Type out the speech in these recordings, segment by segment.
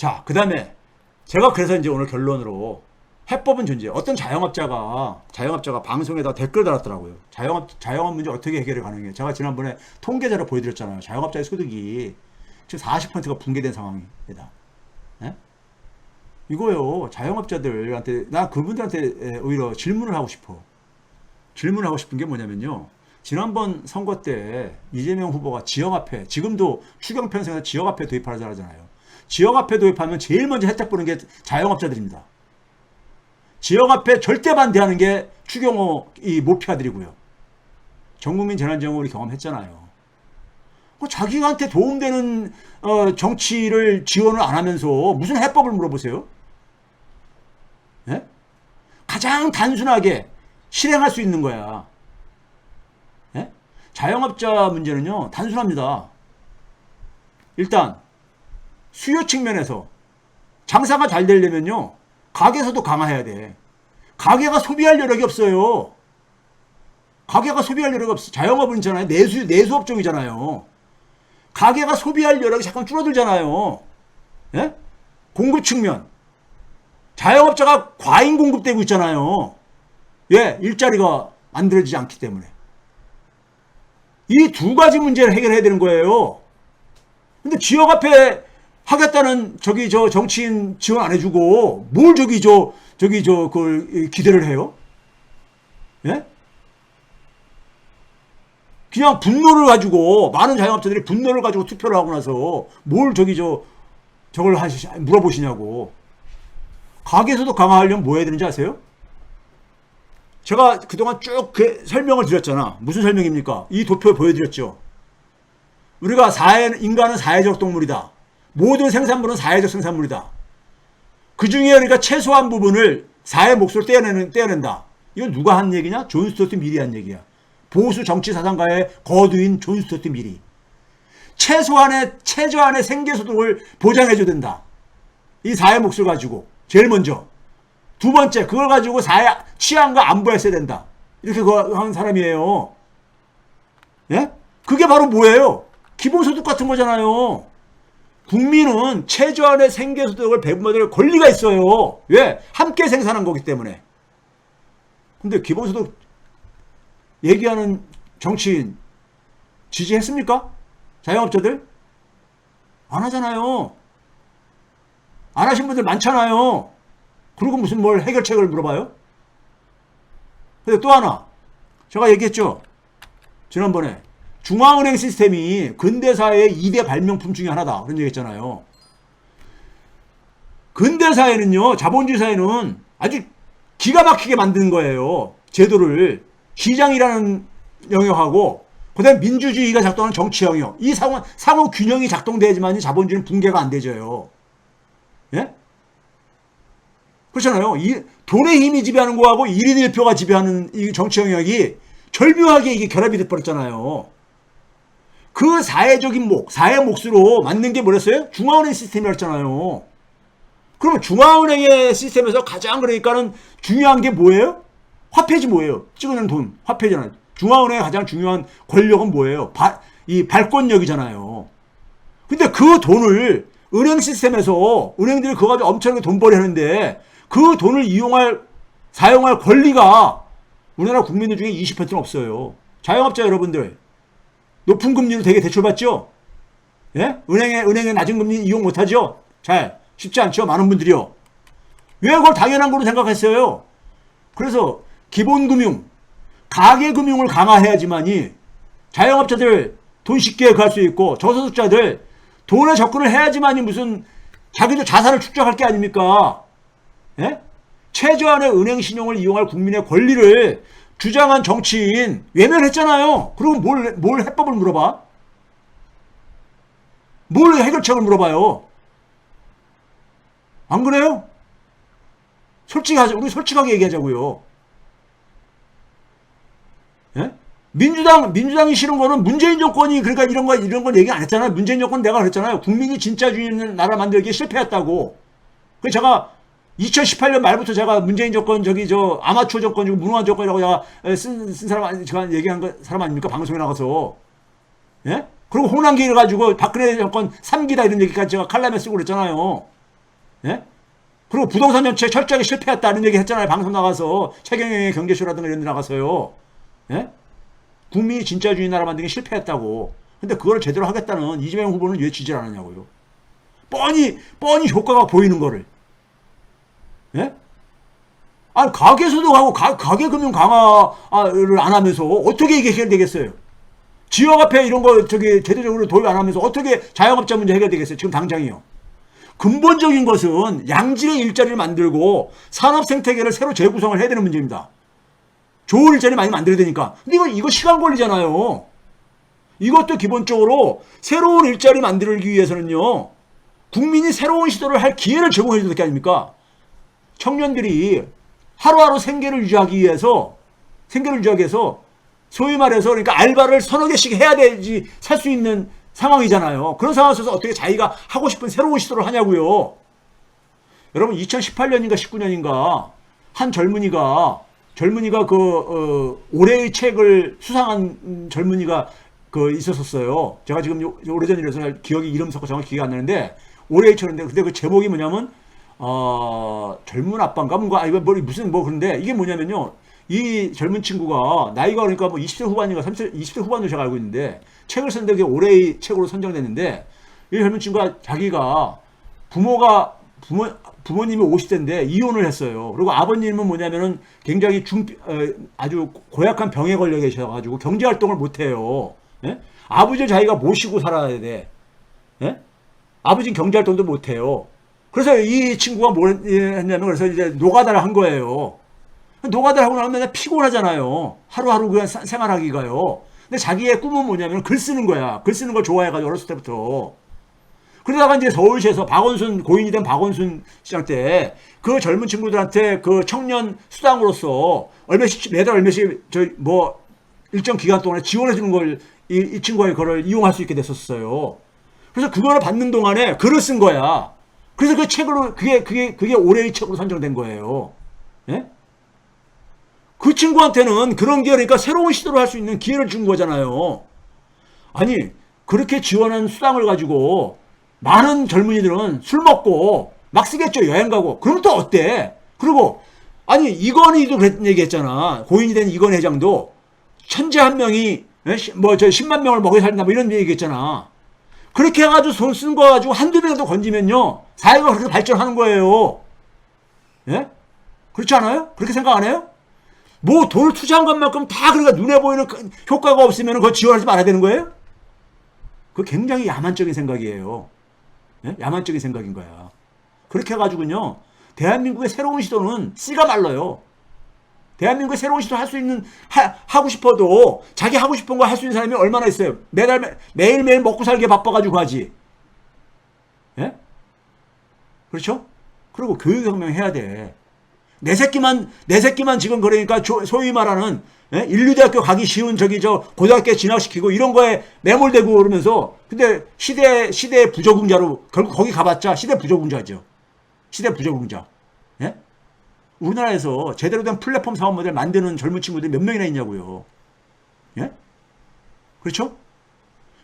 자, 그 다음에 제가 그래서 이제 오늘 결론으로 해법은 존재. 어떤 자영업자가 자영업자가 방송에다 댓글 달았더라고요. 자영업 자영업 문제 어떻게 해결이 가능해요? 제가 지난번에 통계자료 보여드렸잖아요. 자영업자의 소득이 지금 40%가 붕괴된 상황이다. 예? 이거요. 자영업자들한테 나 그분들한테 에, 오히려 질문을 하고 싶어. 질문을 하고 싶은 게 뭐냐면요. 지난번 선거 때 이재명 후보가 지역화폐, 지금도 추경 편성에서 지역화폐 도입하잖아요. 지역화폐 도입하면 제일 먼저 혜택 보는 게 자영업자들입니다. 지역화폐 절대 반대하는 게 추경호 이 모피아들이고요. 전국민 재난지원금 우리 경험했잖아요. 그 자기한테 도움되는 어, 정치를 지원을 안 하면서 무슨 해법을 물어보세요? 예? 가장 단순하게 실행할 수 있는 거야. 예? 자영업자 문제는요, 단순합니다. 일단, 수요 측면에서 장사가 잘 되려면요, 가게에서도 강화해야 돼. 가게가 소비할 여력이 없어요. 가게가 소비할 여력이 없어. 자영업은 있잖아요. 내수, 내수업종이잖아요. 가게가 소비할 여력이 잠깐 줄어들잖아요. 예? 공급 측면. 자영업자가 과잉 공급되고 있잖아요. 예, 일자리가 만들어지지 않기 때문에. 이 두 가지 문제를 해결해야 되는 거예요. 근데 지역 앞에 하겠다는 저기 저 정치인 지원 안 해주고 뭘 저기 저 저기 저 그걸 기대를 해요? 예? 그냥 분노를 가지고 많은 자영업자들이 분노를 가지고 투표를 하고 나서 뭘 저기 저 저걸 하시 물어보시냐고 가게에서도 강화하려면 뭐 해야 되는지 아세요? 제가 그동안 쭉 그 설명을 드렸잖아. 무슨 설명입니까? 이 도표 보여드렸죠. 우리가 사회, 인간은 사회적 동물이다. 모든 생산물은 사회적 생산물이다. 그 중에 우리가 최소한 부분을 사회 몫으로 떼어내는, 떼어낸다. 이건 누가 한 얘기냐? 존 스튜어트 미리 한 얘기야. 보수 정치 사상가의 거두인 존 스튜어트 미리. 최소한의, 최저한의 생계소득을 보장해줘야 된다. 이 사회 몫을 가지고. 제일 먼저. 두 번째, 그걸 가지고 사회 취향과 안보했어야 된다. 이렇게 그 하는 사람이에요. 예? 그게 바로 뭐예요? 기본소득 같은 거잖아요. 국민은 최저한의 생계소득을 배분받을 권리가 있어요. 왜? 함께 생산한 거기 때문에. 근데 기본소득 얘기하는 정치인 지지했습니까? 자영업자들? 안 하잖아요. 안 하신 분들 많잖아요. 그리고 무슨 뭘 해결책을 물어봐요? 근데 또 하나. 제가 얘기했죠. 지난번에. 중앙은행 시스템이 근대사회의 2대 발명품 중에 하나다. 그런 얘기 했잖아요. 근대사회는요, 자본주의 사회는 아주 기가 막히게 만든 거예요. 제도를. 시장이라는 영역하고, 그 다음에 민주주의가 작동하는 정치 영역. 이 상호, 상호 균형이 작동돼야지만 자본주의는 붕괴가 안 되져요. 예? 그렇잖아요. 이 돈의 힘이 지배하는 거하고 1인 1표가 지배하는 이 정치 영역이 절묘하게 이게 결합이 돼버렸잖아요. 그 사회적인 목, 사회 몫으로 만든 게 뭐랬어요? 중앙은행 시스템이었잖아요. 그러면 중앙은행의 시스템에서 가장 그러니까는 중요한 게 뭐예요? 화폐지 뭐예요? 찍어내는 돈, 화폐잖아요. 중앙은행의 가장 중요한 권력은 뭐예요? 바, 이 발권력이잖아요. 근데 그 돈을 은행 시스템에서 은행들이 그거 가지고 엄청나게 돈벌이 하는데 그 돈을 이용할, 사용할 권리가 우리나라 국민들 중에 20%는 없어요. 자영업자 여러분들, 높은 금리로 되게 대출받죠? 예? 은행에, 은행에 낮은 금리 이용 못하죠? 잘, 쉽지 않죠? 많은 분들이요. 왜 그걸 당연한 걸로 생각했어요? 그래서 기본금융, 가계금융을 강화해야지만이 자영업자들 돈 쉽게 구할 수 있고 저소득자들 돈에 접근을 해야지만이 무슨 자기도 자산을 축적할 게 아닙니까? 예? 최저한의 은행 신용을 이용할 국민의 권리를 주장한 정치인 외면했잖아요. 그리고 뭘, 뭘 해법을 물어봐? 뭘 해결책을 물어봐요? 안 그래요? 솔직하자, 우리 솔직하게 얘기하자고요. 예? 민주당, 민주당이 싫은 거는 문재인 정권이 그러니까 이런 거, 이런 건 얘기 안 했잖아요. 문재인 정권 내가 그랬잖아요. 국민이 진짜 주인 나라 만들기에 실패했다고. 그 제가 2018년 말부터 제가 문재인 정권 저기 저 아마추어 정권이고 무능한 정권이라고 제가 쓴, 쓴 사람 제가 얘기한 거 사람 아닙니까 방송에 나가서 예? 그리고 홍남기를 가지고 박근혜 정권 3기다 이런 얘기까지 제가 칼럼에 쓰고 그랬잖아요. 예? 그리고 부동산 정책 철저하게 실패했다는 얘기 했잖아요. 방송 나가서 최경영의 경제쇼라든가 이런 데 나가서요. 예? 국민이 진짜주의 나라 만드는 게 실패했다고. 근데 그걸 제대로 하겠다는 이재명 후보는 왜 지지를 안 하냐고요. 뻔히, 뻔히 효과가 보이는 거를. 예? 아니, 가계소득 하고 가, 가계금융 강화를 안 하면서 어떻게 이게 해결되겠어요? 지역화폐 이런 거 저기 제도적으로 도입 안 하면서 어떻게 자영업자 문제 해결되겠어요? 지금 당장이요. 근본적인 것은 양질의 일자리를 만들고 산업 생태계를 새로 재구성을 해야 되는 문제입니다. 좋은 일자리 많이 만들어야 되니까. 근데 이거, 이거 시간 걸리잖아요. 이것도 기본적으로 새로운 일자리 만들기 위해서는요, 국민이 새로운 시도를 할 기회를 제공해 줘야 될 게 아닙니까? 청년들이 하루하루 생계를 유지하기 위해서, 생계를 유지하기 위해서, 소위 말해서, 그러니까 알바를 서너 개씩 해야 되지 살 수 있는 상황이잖아요. 그런 상황에서 어떻게 자기가 하고 싶은 새로운 시도를 하냐고요. 여러분 2018년인가 19년인가 한 젊은이가 젊은이가 그 어, 올해의 책을 수상한 젊은이가 그 있었었어요. 제가 지금 요- 오래전이라서 기억이 이름 섞어 정확히 기억이 안 나는데 올해의 책인데 근데 그 제목이 뭐냐면 어, 젊은 아빠인가 뭔가 아니 뭐 무슨 뭐 그런데 이게 뭐냐면요. 이 젊은 친구가 나이가 그러니까 뭐 20대 후반인가 30대 20대 후반으로 제가 알고 있는데 책을 썼는데 그게 올해의 책으로 선정됐는데 이 젊은 친구가 자기가 부모가 부모 부모님이 50대인데 이혼을 했어요. 그리고 아버님은 뭐냐면은 굉장히 중 어, 아주 고약한 병에 걸려 계셔 가지고 경제 활동을 못 해요. 예? 아버지를 자기가 모시고 살아야 돼. 예? 아버지는 경제 활동도 못 해요. 그래서 이 친구가 뭘 했냐면 그래서 이제 노가다를 한 거예요. 노가다를 하고 나면 피곤하잖아요. 하루하루 그냥 사- 생활하기가요. 근데 자기의 꿈은 뭐냐면 글 쓰는 거야. 글 쓰는 걸 좋아해가지고 어렸을 때부터. 그러다가 이제 서울시에서 박원순 고인이 된 박원순 시장 때 그 젊은 친구들한테 그 청년 수당으로서 얼마씩 매달 얼마씩 저 뭐 일정 기간 동안에 지원해 주는 걸이 이 친구가 그걸 이용할 수 있게 됐었어요. 그래서 그거를 받는 동안에 글을 쓴 거야. 그래서 그 책으로 그게 그게 그게 올해의 책으로 선정된 거예요. 예? 그 친구한테는 그런 게 그러니까 새로운 시도를 할 수 있는 기회를 준 거잖아요. 아니 그렇게 지원한 수당을 가지고 많은 젊은이들은 술 먹고 막 쓰겠죠 여행 가고 그럼 또 어때? 그리고 아니 이건희도 그랬던 얘기했잖아 고인이 된 이건 회장도 천재 한 명이 뭐 저 10만 명을 먹여 살린다 뭐 이런 얘기했잖아. 그렇게 해가지고 돈쓴거 가지고 한두 명도 건지면요 사회가 그렇게 발전하는 거예요. 예? 그렇지 않아요? 그렇게 생각 안 해요? 뭐 돈을 투자한 것만큼 다 그러니까 눈에 보이는 그 효과가 없으면 그거 지원하지 말아야 되는 거예요? 그 굉장히 야만적인 생각이에요. 예? 야만적인 생각인 거야. 그렇게 해가지고요, 대한민국의 새로운 시도는 씨가 말라요. 대한민국의 새로운 시도 할 수 있는, 하, 하고 싶어도 자기 하고 싶은 거 할 수 있는 사람이 얼마나 있어요? 매달, 매- 매일매일 먹고 살기에 바빠가지고 하지. 예? 그렇죠? 그리고 교육혁명 해야 돼. 내 새끼만 내 새끼만 지금 그러니까 조- 소위 말하는 예? 인류대학교 가기 쉬운 저기 저 고등학교 진학시키고 이런 거에 매몰되고 그러면서 근데 시대 시대 부적응자로 결국 거기 가봤자 시대 부적응자죠. 시대 부적응자. 예? 우리나라에서 제대로 된 플랫폼 사업 모델 만드는 젊은 친구들이 몇 명이나 있냐고요. 예? 그렇죠?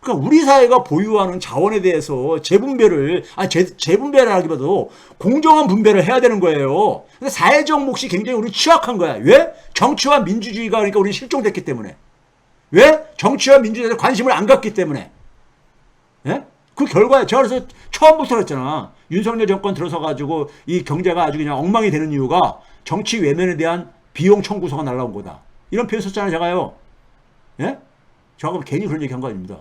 그러니까 우리 사회가 보유하는 자원에 대해서 재분배를 아 재, 재분배라기보다도 공정한 분배를 해야 되는 거예요. 근데 사회적 몫이 굉장히 우리 취약한 거야. 왜? 정치와 민주주의가 그러니까 우리 실종됐기 때문에. 왜? 정치와 민주주의에 관심을 안 갖기 때문에. 예? 그 결과에 제가 그래서 처음부터 그랬잖아. 윤석열 정권 들어서 가지고 이 경제가 아주 그냥 엉망이 되는 이유가 정치 외면에 대한 비용 청구서가 날라온 거다. 이런 표현 썼잖아요, 제가요. 예? 제가 괜히 그런 얘기 한 거 아닙니다.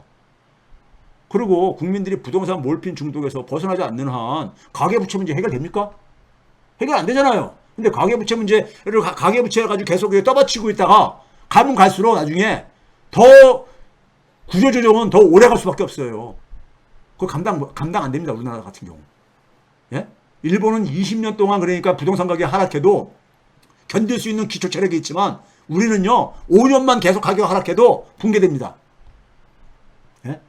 그리고 국민들이 부동산 몰핀 중독에서 벗어나지 않는 한 가계부채 문제 해결됩니까? 해결 안 되잖아요. 근데 가계부채 문제를 가- 가계부채 가지고 계속 떠받치고 있다가 가면 갈수록 나중에 더 구조조정은 더 오래 갈 수밖에 없어요. 그거 감당 감당 안 됩니다. 우리나라 같은 경우. 예? 일본은 20년 동안 그러니까 부동산 가격 하락해도 견딜 수 있는 기초 체력이 있지만 우리는요 5년만 계속 가격 하락해도 붕괴됩니다. 예?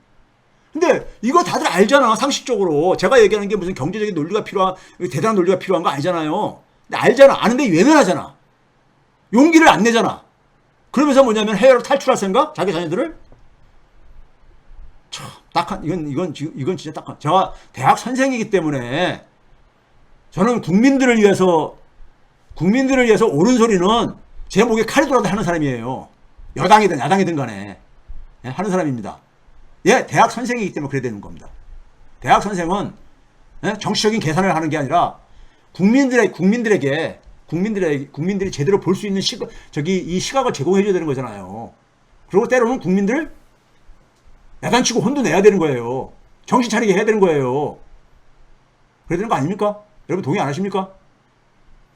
근데 이거 다들 알잖아 상식적으로 제가 얘기하는 게 무슨 경제적인 논리가 필요한 대단한 논리가 필요한 거 아니잖아요. 근데 알잖아 아는데 외면하잖아. 용기를 안 내잖아. 그러면서 뭐냐면 해외로 탈출할 생각? 자기 자녀들을 참 딱한 이건 이건 이건 진짜 딱한 제가 대학 선생이기 때문에 저는 국민들을 위해서 국민들을 위해서 옳은 소리는 제 목에 칼이 돌아도 하는 사람이에요. 여당이든 야당이든 간에 예, 하는 사람입니다. 예, 대학 선생이기 때문에 그래야 되는 겁니다. 대학 선생은 예, 정치적인 계산을 하는 게 아니라 국민들의 국민들에게 국민들의 국민들이 제대로 볼 수 있는 시각 저기 이 시각을 제공해 줘야 되는 거잖아요. 그리고 때로는 국민들 야단치고 혼도 내야 되는 거예요. 정신 차리게 해야 되는 거예요. 그래야 되는 거 아닙니까? 여러분 동의 안 하십니까?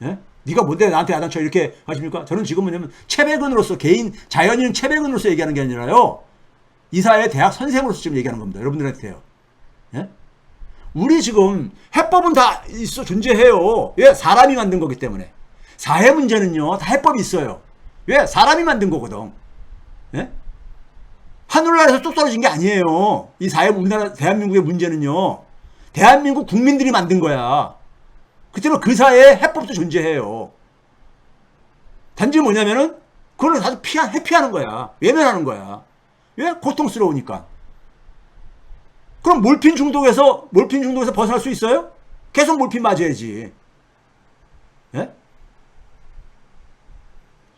예? 네가 뭔데 나한테 야단쳐 이렇게 하십니까? 저는 지금 뭐냐면 채백은으로서 개인 자연인 채백은으로서 얘기하는 게 아니라요. 이사회 대학 선생으로서 지금 얘기하는 겁니다. 여러분들한테요. 예? 우리 지금 해법은 다 있어 존재해요. 왜 사람이 만든 거기 때문에 사회 문제는요 다 해법이 있어요. 왜 사람이 만든 거거든. 예? 하늘나라에서 뚝 떨어진 게 아니에요. 이 사회 우리나라 대한민국의 문제는요 대한민국 국민들이 만든 거야. 그때는 그 사회에 해법도 존재해요. 단지 뭐냐면은 그걸 다들 피하, 회피하는 거야. 외면하는 거야. 왜? 고통스러우니까. 그럼 몰핀 중독에서 몰핀 중독에서 벗어날 수 있어요? 계속 몰핀 맞아야지.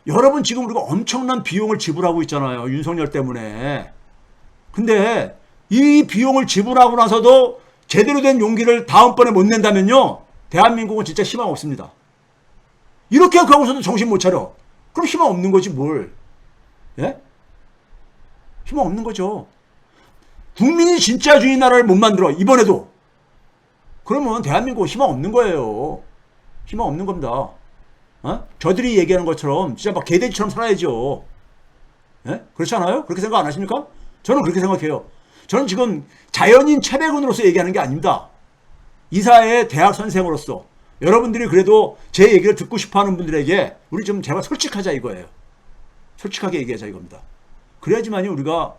여러분 지금 우리가 엄청난 비용을 지불하고 있잖아요. 윤석열 때문에. 근데 이 비용을 지불하고 나서도 제대로 된 용기를 다음번에 못 낸다면요. 대한민국은 진짜 희망 없습니다. 이렇게 하고서도 정신 못 차려. 그럼 희망 없는 거지 뭘. 예? 희망 없는 거죠. 국민이 진짜 주인 나라를 못 만들어 이번에도 그러면 대한민국 희망 없는 거예요 희망 없는 겁니다 어? 저들이 얘기하는 것처럼 진짜 막 개돼지처럼 살아야죠 예? 그렇지 않아요? 그렇게 생각 안 하십니까? 저는 그렇게 생각해요 저는 지금 자연인 채백은으로서 얘기하는 게 아닙니다 이사의 대학 선생으로서 여러분들이 그래도 제 얘기를 듣고 싶어 하는 분들에게 우리 좀 제발 솔직하자 이거예요 솔직하게 얘기하자 이겁니다 그래야지만이 우리가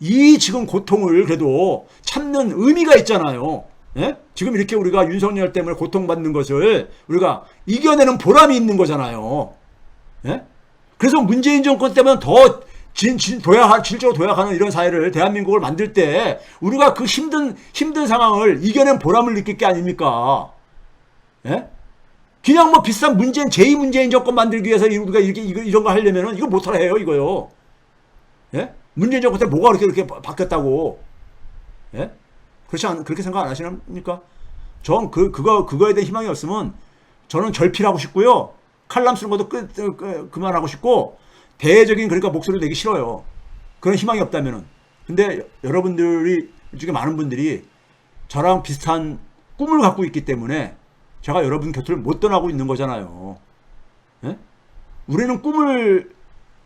이 지금 고통을 그래도 참는 의미가 있잖아요. 예? 지금 이렇게 우리가 윤석열 때문에 고통받는 것을 우리가 이겨내는 보람이 있는 거잖아요. 예? 그래서 문재인 정권 때문에 더 진, 진, 도약, 실제로 도약하는 이런 사회를 대한민국을 만들 때 우리가 그 힘든, 힘든 상황을 이겨낸 보람을 느낄 게 아닙니까? 예? 그냥 뭐 비싼 문재인, 제2 문재인 정권 만들기 위해서 우리가 이렇게, 이거, 이런 거 하려면은 이거 못하라 해요, 이거요. 예? 문재인 정권 때 뭐가 그렇게 이렇게 바뀌었다고? 예? 그렇지 않 그렇게 생각 안 하시십니까? 전 그 그거 그거에 대한 희망이 없으면 저는 결필하고 싶고요. 칼럼 쓰는 것도 끝, 끝 그만하고 싶고 대외적인 그러니까 목소리를 내기 싫어요. 그런 희망이 없다면은. 근데 여러분들이 중에 많은 분들이 저랑 비슷한 꿈을 갖고 있기 때문에 제가 여러분 곁을 못 떠나고 있는 거잖아요. 예? 우리는 꿈을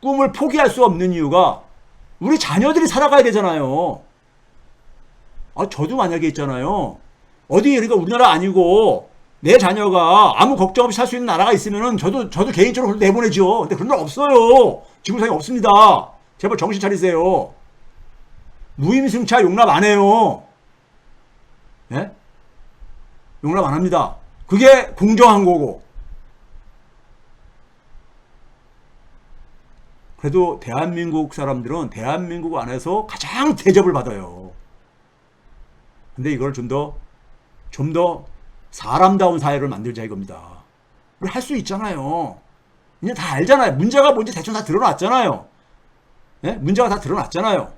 꿈을 포기할 수 없는 이유가 우리 자녀들이 살아가야 되잖아요. 아, 저도 만약에 있잖아요. 어디, 그러니까 우리나라 아니고, 내 자녀가 아무 걱정 없이 살 수 있는 나라가 있으면은 저도, 저도 개인적으로 내보내죠. 근데 그런 날 없어요. 지구상에 없습니다. 제발 정신 차리세요. 무임승차 용납 안 해요. 예? 용납 안 합니다. 그게 공정한 거고. 그래도 대한민국 사람들은 대한민국 안에서 가장 대접을 받아요. 근데 이걸 좀 더, 좀 더 사람다운 사회를 만들자 이겁니다. 우리 할 수 있잖아요. 이제 다 알잖아요. 문제가 뭔지 대충 다 드러났잖아요. 예? 문제가 다 드러났잖아요.